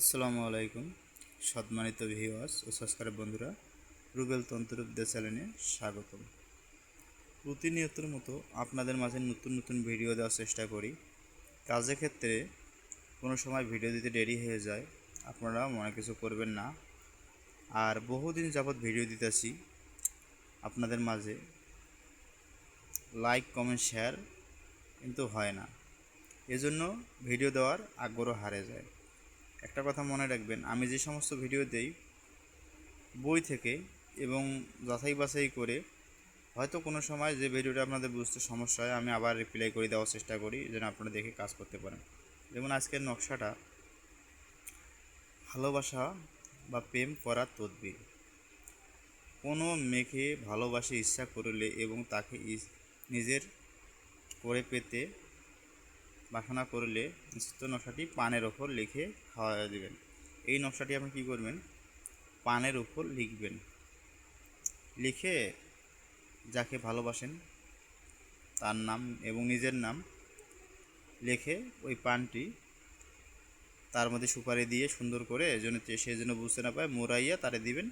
আসসালামু আলাইকুম সম্মানিত ভিউয়ার্স ও সাবস্ক্রাইব বন্ধুরা, রুবেল তন্ত্রবিদ্যা চ্যানেলে স্বাগতম। প্রতিনিয়তর মতো আপনাদের মাঝে নতুন নতুন ভিডিও দেওয়ার চেষ্টা করি। কাজের ক্ষেত্রে কোনো সময় ভিডিও দিতে দেরি হয়ে যায়, আপনারা মনে কিছু করবেন না। আর বহুদিন যাবৎ ভিডিও দিতেছি, আপনাদের মাঝে লাইক, কমেন্ট, শেয়ার কিন্তু হয় না। এজন্য ভিডিও দেওয়ার আগ্রহ হারে যায়। একটা কথা মনে রাখবেন, আমি যে সমস্ত ভিডিও দেই, বই থেকে এবং যাচাই বাছাই করে হয়তো কোনো সময় যে ভিডিওটা আপনাদের বুঝতে সমস্যা হয়, আমি আবার রিপ্লাই করে দেওয়ার চেষ্টা করি, যেন আপনারা দেখে কাজ করতে পারেন। যেমন আজকের নকশাটা, ভালোবাসা বা প্রেম করার তদবির। কোনো মেয়েকে ভালোবাসে ইচ্ছা করলে এবং তাকে নিজের করে পেতে বাসনা করলে নিশ্চিত নকশাটি পানের ওপর লিখে খাওয়া দেবেন। এই নকশাটি আপনি কী করবেন? পানের উপর লিখবেন। লিখে যাকে ভালোবাসেন, তার নাম এবং নিজের নাম লিখে ওই পানটি তার মধ্যে সুপারি দিয়ে সুন্দর করে যেন সে যেন বুঝতে না পায় মোড়াইয়া তারে দিবেন।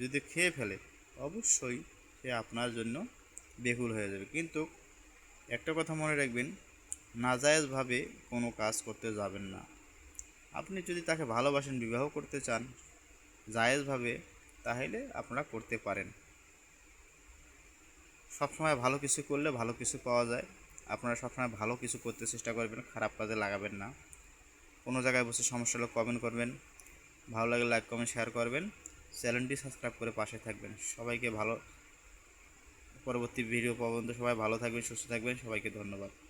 যদি খেয়ে ফেলে, অবশ্যই সে আপনার জন্য বেহুল হয়ে যাবে। কিন্তু একটা কথা মনে রাখবেন নাজায়েজভাবে কোনো কাজ করতে যাবেন না। আপনি যদি তাকে ভালোবাসেন, বিবাহ করতে চান, জায়েজভাবে, তাহলে আপনারা করতে পারেন। সবসময় ভালো কিছু করলে ভালো কিছু পাওয়া যায়। আপনারা সবসময় ভালো কিছু করতে চেষ্টা করবেন, খারাপ কাজে লাগাবেন না। কোনো জায়গায় বসে সমস্যা হলে কমেন্ট করবেন। ভালো লাগলে লাইক কমেন্ট শেয়ার করবেন। চ্যানেলটি সাবস্ক্রাইব করে পাশে থাকবেন। সবাইকে ভালো, পরবর্তী ভিডিও পর্যন্ত সবাই ভালো থাকবেন, সুস্থ থাকবেন। সবাইকে ধন্যবাদ।